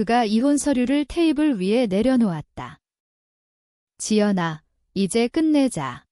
그가 이혼 서류를 테이블 위에 내려놓았다. 지연아, 이제 끝내자.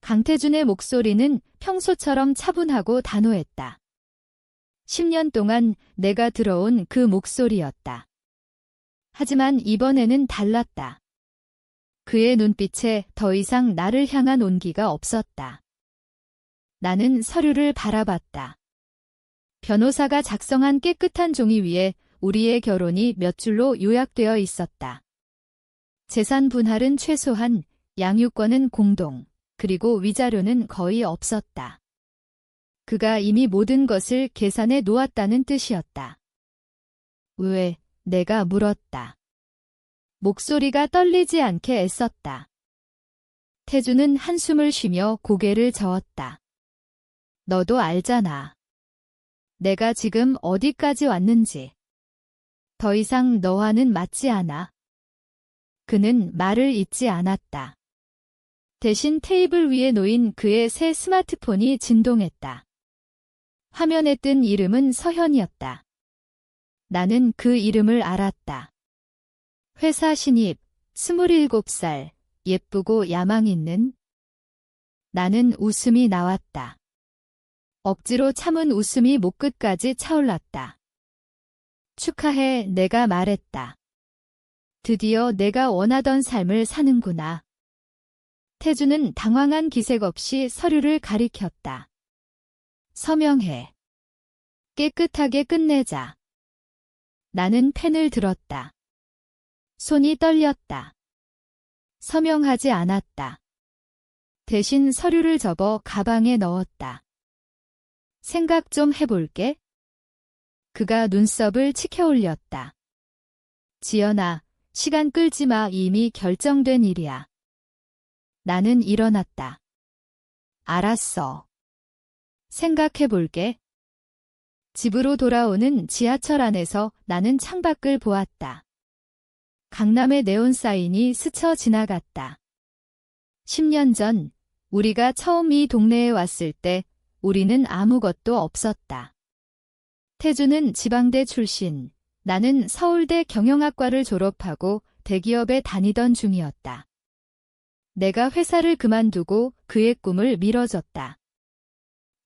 강태준의 목소리는 평소처럼 차분하고 단호했다. 10년 동안 내가 들어온 그 목소리였다. 하지만 이번에는 달랐다. 그의 눈빛에 더 이상 나를 향한 온기가 없었다. 나는 서류를 바라봤다. 변호사가 작성한 깨끗한 종이 위에 우리의 결혼이 몇 줄로 요약되어 있었다. 재산 분할은 최소한, 양육권은 공동, 그리고 위자료는 거의 없었다. 그가 이미 모든 것을 계산해 놓았다는 뜻이었다. 왜, 내가 물었다. 목소리가 떨리지 않게 애썼다. 태주는 한숨을 쉬며 고개를 저었다. 너도 알잖아. 내가 지금 어디까지 왔는지. 더 이상 너와는 맞지 않아. 그는 말을 잇지 않았다. 대신 테이블 위에 놓인 그의 새 스마트폰이 진동했다. 화면에 뜬 이름은 서현이었다. 나는 그 이름을 알았다. 회사 신입, 27살, 예쁘고 야망 있는. 나는 웃음이 나왔다. 억지로 참은 웃음이 목끝까지 차올랐다. 축하해, 내가 말했다. 드디어 내가 원하던 삶을 사는구나. 태주는 당황한 기색 없이 서류를 가리켰다. 서명해. 깨끗하게 끝내자. 나는 펜을 들었다. 손이 떨렸다. 서명하지 않았다. 대신 서류를 접어 가방에 넣었다. 생각 좀 해볼게. 그가 눈썹을 치켜 올렸다. 지연아, 시간 끌지 마. 이미 결정된 일이야. 나는 일어났다. 알았어. 생각해 볼게. 집으로 돌아오는 지하철 안에서 나는 창밖을 보았다. 강남의 네온 사인이 스쳐 지나갔다. 10년 전 우리가 처음 이 동네에 왔을 때 우리는 아무것도 없었다. 태주는 지방대 출신, 나는 서울대 경영학과를 졸업하고 대기업에 다니던 중이었다. 내가 회사를 그만두고 그의 꿈을 밀어줬다.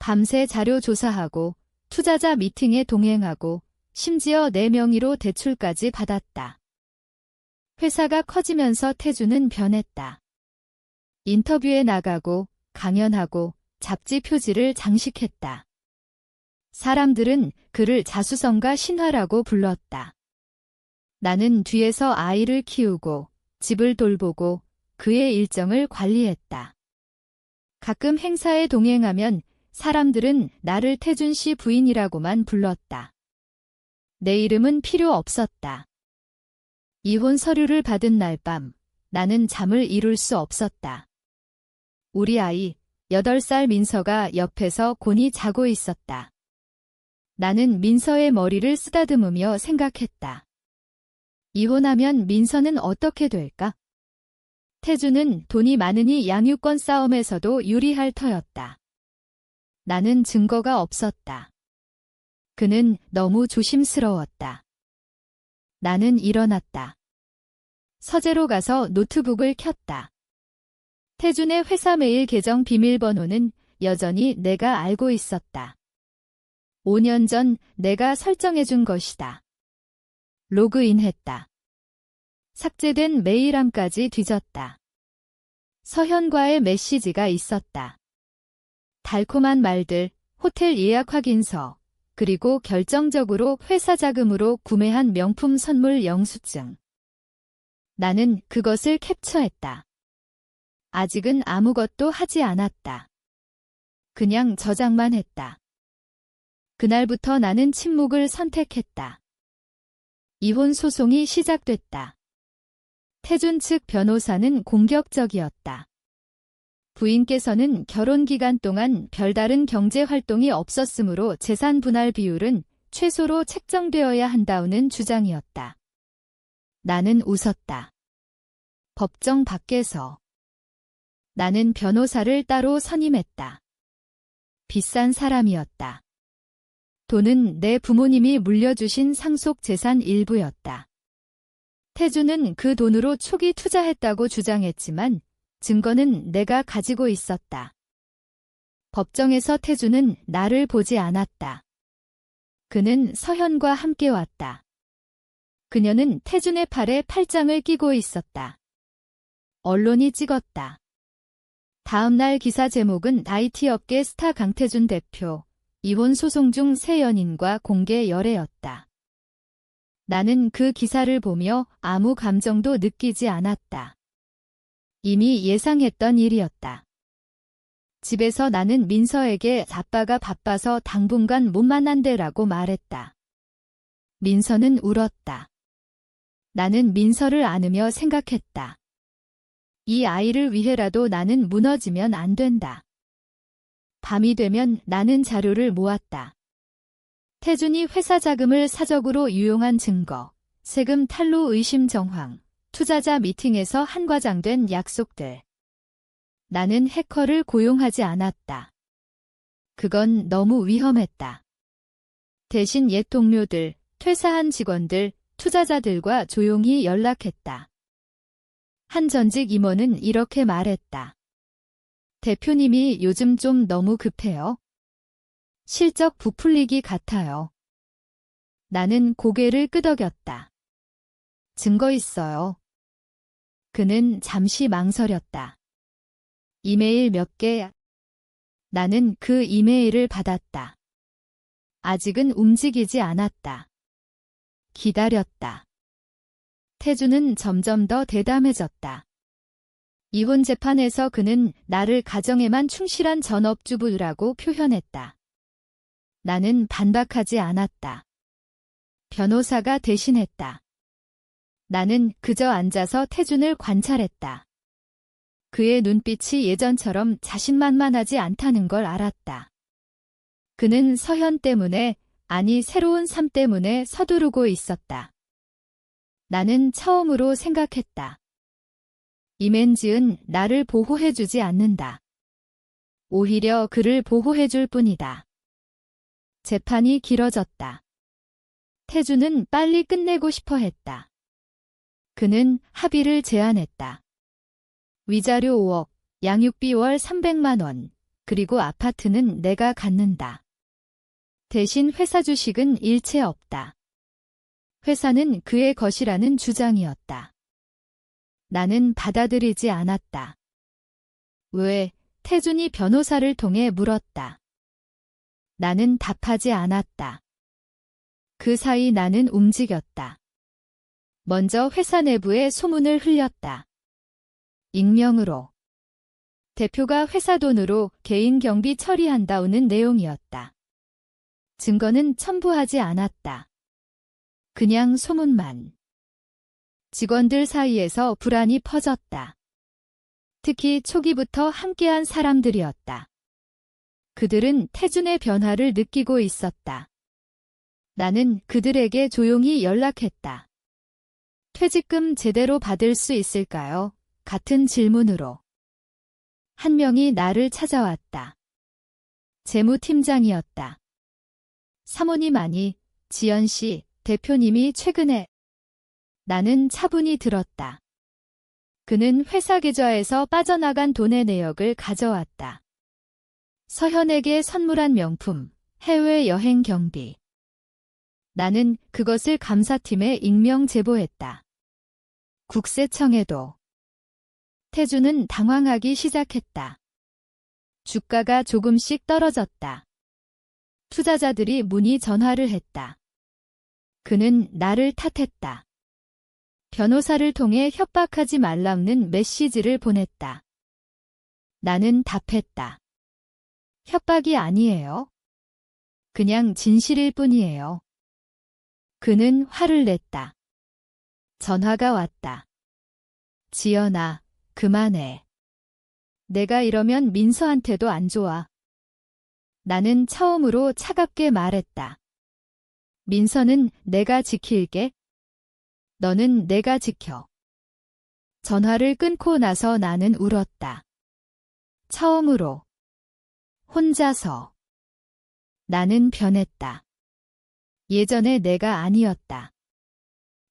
밤새 자료 조사하고 투자자 미팅에 동행하고 심지어 내 명의로 대출까지 받았다. 회사가 커지면서 태주는 변했다. 인터뷰에 나가고 강연하고 잡지 표지를 장식했다. 사람들은 그를 자수성가 신화라고 불렀다. 나는 뒤에서 아이를 키우고 집을 돌보고 그의 일정을 관리했다. 가끔 행사에 동행하면 사람들은 나를 태준 씨 부인이라고만 불렀다. 내 이름은 필요 없었다. 이혼 서류를 받은 날 밤, 나는 잠을 이룰 수 없었다. 우리 아이, 8살 민서가 옆에서 곤히 자고 있었다. 나는 민서의 머리를 쓰다듬으며 생각했다. 이혼하면 민서는 어떻게 될까? 태주는 돈이 많으니 양육권 싸움에서도 유리할 터였다. 나는 증거가 없었다. 그는 너무 조심스러웠다. 나는 일어났다. 서재로 가서 노트북을 켰다. 태준의 회사 메일 계정 비밀번호는 여전히 내가 알고 있었다. 5년 전 내가 설정해준 것이다. 로그인했다. 삭제된 메일함까지 뒤졌다. 서현과의 메시지가 있었다. 달콤한 말들, 호텔 예약 확인서, 그리고 결정적으로 회사 자금으로 구매한 명품 선물 영수증. 나는 그것을 캡처했다. 아직은 아무것도 하지 않았다. 그냥 저장만 했다. 그날부터 나는 침묵을 선택했다. 이혼 소송이 시작됐다. 태준 측 변호사는 공격적이었다. 부인께서는 결혼 기간 동안 별다른 경제 활동이 없었으므로 재산 분할 비율은 최소로 책정되어야 한다는 주장이었다. 나는 웃었다. 법정 밖에서. 나는 변호사를 따로 선임했다. 비싼 사람이었다. 돈은 내 부모님이 물려주신 상속 재산 일부였다. 태주는 그 돈으로 초기 투자했다고 주장했지만 증거는 내가 가지고 있었다. 법정에서 태주는 나를 보지 않았다. 그는 서현과 함께 왔다. 그녀는 태준의 팔에 팔짱을 끼고 있었다. 언론이 찍었다. 다음날 기사 제목은 IT 업계 스타 강태준 대표, 이혼 소송 중 새 연인과 공개 열애였다. 나는 그 기사를 보며 아무 감정도 느끼지 않았다. 이미 예상했던 일이었다. 집에서 나는 민서에게 아빠가 바빠서 당분간 못 만난대라고 말했다. 민서는 울었다. 나는 민서를 안으며 생각했다. 이 아이를 위해라도 나는 무너지면 안 된다. 밤이 되면 나는 자료를 모았다. 태준이 회사 자금을 사적으로 유용한 증거, 세금 탈루 의심 정황, 투자자 미팅에서 한과장된 약속들. 나는 해커를 고용하지 않았다. 그건 너무 위험했다. 대신 옛 동료들, 퇴사한 직원들, 투자자들과 조용히 연락했다. 한 전직 임원은 이렇게 말했다. 대표님이 요즘 좀 너무 급해요. 실적 부풀리기 같아요. 나는 고개를 끄덕였다. 증거 있어요. 그는 잠시 망설였다. 이메일 몇 개? 나는 그 이메일을 받았다. 아직은 움직이지 않았다. 기다렸다. 태주는 점점 더 대담해졌다. 이혼 재판에서 그는 나를 가정에만 충실한 전업주부라고 표현했다. 나는 반박하지 않았다. 변호사가 대신했다. 나는 그저 앉아서 태준을 관찰했다. 그의 눈빛이 예전처럼 자신만만하지 않다는 걸 알았다. 그는 서현 때문에, 아니 새로운 삶 때문에 서두르고 있었다. 나는 처음으로 생각했다. 이맨지은 나를 보호해주지 않는다. 오히려 그를 보호해줄 뿐이다. 재판이 길어졌다. 태주는 빨리 끝내고 싶어 했다. 그는 합의를 제안했다. 위자료 5억, 양육비 월 300만 원, 그리고 아파트는 내가 갖는다. 대신 회사 주식은 일체 없다. 회사는 그의 것이라는 주장이었다. 나는 받아들이지 않았다. 왜, 태준이 변호사를 통해 물었다. 나는 답하지 않았다. 그 사이 나는 움직였다. 먼저 회사 내부에 소문을 흘렸다. 익명으로. 대표가 회사 돈으로 개인 경비 처리한다우는 내용이었다. 증거는 첨부하지 않았다. 그냥 소문만. 직원들 사이에서 불안이 퍼졌다. 특히 초기부터 함께한 사람들이었다. 그들은 태준의 변화를 느끼고 있었다. 나는 그들에게 조용히 연락했다. 퇴직금 제대로 받을 수 있을까요? 같은 질문으로. 한 명이 나를 찾아왔다. 재무팀장이었다. 사모님 아니, 지연 씨, 대표님이 최근에 나는 차분히 들었다. 그는 회사 계좌에서 빠져나간 돈의 내역을 가져왔다. 서현에게 선물한 명품, 해외여행 경비. 나는 그것을 감사팀에 익명 제보했다. 국세청에도. 태주는 당황하기 시작했다. 주가가 조금씩 떨어졌다. 투자자들이 문의 전화를 했다. 그는 나를 탓했다. 변호사를 통해 협박하지 말라는 메시지를 보냈다. 나는 답했다. 협박이 아니에요. 그냥 진실일 뿐이에요. 그는 화를 냈다. 전화가 왔다. 지연아, 그만해. 내가 이러면 민서한테도 안 좋아. 나는 처음으로 차갑게 말했다. 민서는 내가 지킬게. 너는 내가 지켜. 전화를 끊고 나서 나는 울었다. 처음으로. 혼자서. 나는 변했다. 예전의 내가 아니었다.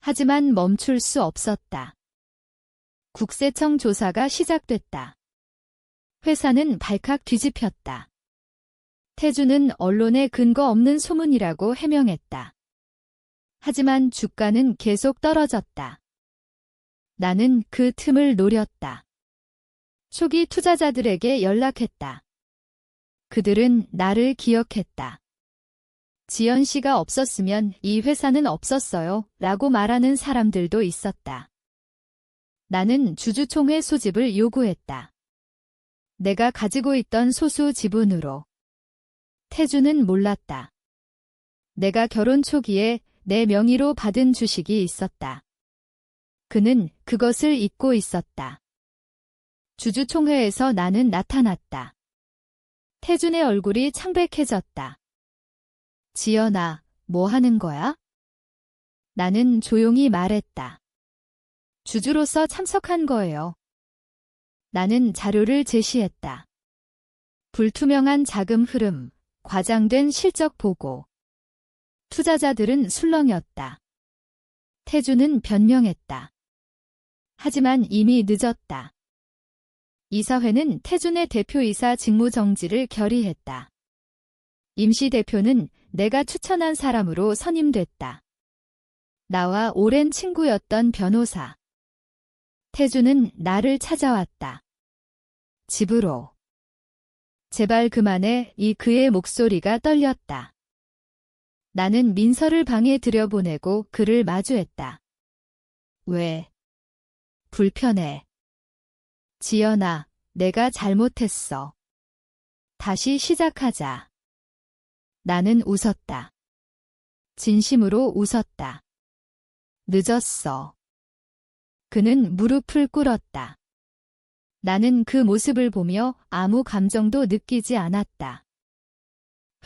하지만 멈출 수 없었다. 국세청 조사가 시작됐다. 회사는 발칵 뒤집혔다. 태주는 언론에 근거 없는 소문이라고 해명했다. 하지만 주가는 계속 떨어졌다. 나는 그 틈을 노렸다. 초기 투자자들에게 연락했다. 그들은 나를 기억했다. 지연 씨가 없었으면 이 회사는 없었어요. 라고 말하는 사람들도 있었다. 나는 주주총회 소집을 요구했다. 내가 가지고 있던 소수 지분으로. 태주는 몰랐다. 내가 결혼 초기에 내 명의로 받은 주식이 있었다. 그는 그것을 잊고 있었다. 주주총회에서 나는 나타났다. 태준의 얼굴이 창백해졌다. 지연아, 뭐 하는 거야? 나는 조용히 말했다. 주주로서 참석한 거예요. 나는 자료를 제시했다. 불투명한 자금 흐름, 과장된 실적 보고. 투자자들은 술렁였다. 태주는 변명했다. 하지만 이미 늦었다. 이사회는 태준의 대표이사 직무 정지를 결의했다. 임시 대표는 내가 추천한 사람으로 선임됐다. 나와 오랜 친구였던 변호사. 태준은 나를 찾아왔다. 집으로. 제발 그만해 이 그의 목소리가 떨렸다. 나는 민서를 방에 들여보내고 그를 마주했다. 왜? 불편해. 지연아, 내가 잘못했어. 다시 시작하자. 나는 웃었다. 진심으로 웃었다. 늦었어. 그는 무릎을 꿇었다. 나는 그 모습을 보며 아무 감정도 느끼지 않았다.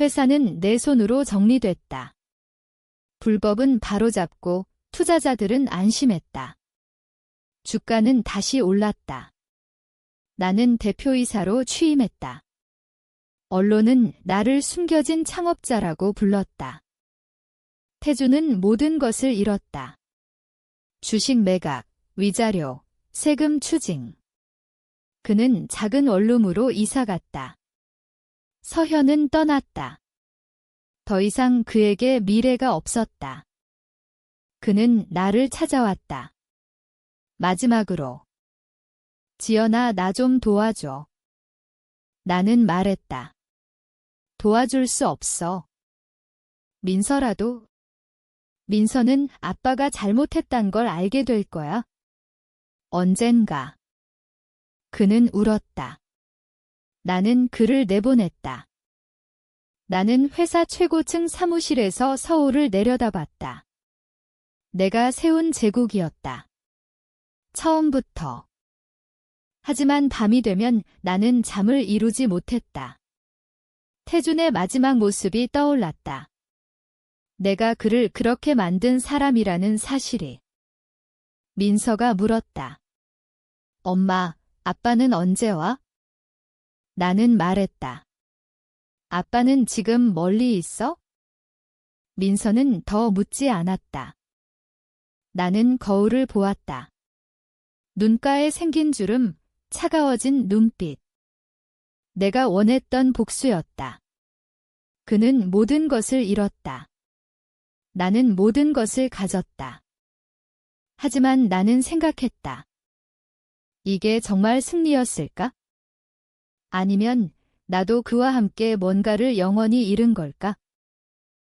회사는 내 손으로 정리됐다. 불법은 바로잡고 투자자들은 안심했다. 주가는 다시 올랐다. 나는 대표이사로 취임했다. 언론은 나를 숨겨진 창업자라고 불렀다. 태주는 모든 것을 잃었다. 주식 매각, 위자료, 세금 추징. 그는 작은 원룸으로 이사 갔다. 서현은 떠났다. 더 이상 그에게 미래가 없었다. 그는 나를 찾아왔다. 마지막으로. 지연아, 나 좀 도와줘. 나는 말했다. 도와줄 수 없어. 민서라도. 민서는 아빠가 잘못했단 걸 알게 될 거야. 언젠가. 그는 울었다. 나는 그를 내보냈다. 나는 회사 최고층 사무실에서 서울을 내려다봤다. 내가 세운 제국이었다. 처음부터. 하지만 밤이 되면 나는 잠을 이루지 못했다. 태준의 마지막 모습이 떠올랐다. 내가 그를 그렇게 만든 사람이라는 사실이. 민서가 물었다. 엄마, 아빠는 언제 와? 나는 말했다. 아빠는 지금 멀리 있어? 민서는 더 묻지 않았다. 나는 거울을 보았다. 눈가에 생긴 주름, 차가워진 눈빛. 내가 원했던 복수였다. 그는 모든 것을 잃었다. 나는 모든 것을 가졌다. 하지만 나는 생각했다. 이게 정말 승리였을까? 아니면 나도 그와 함께 뭔가를 영원히 잃은 걸까?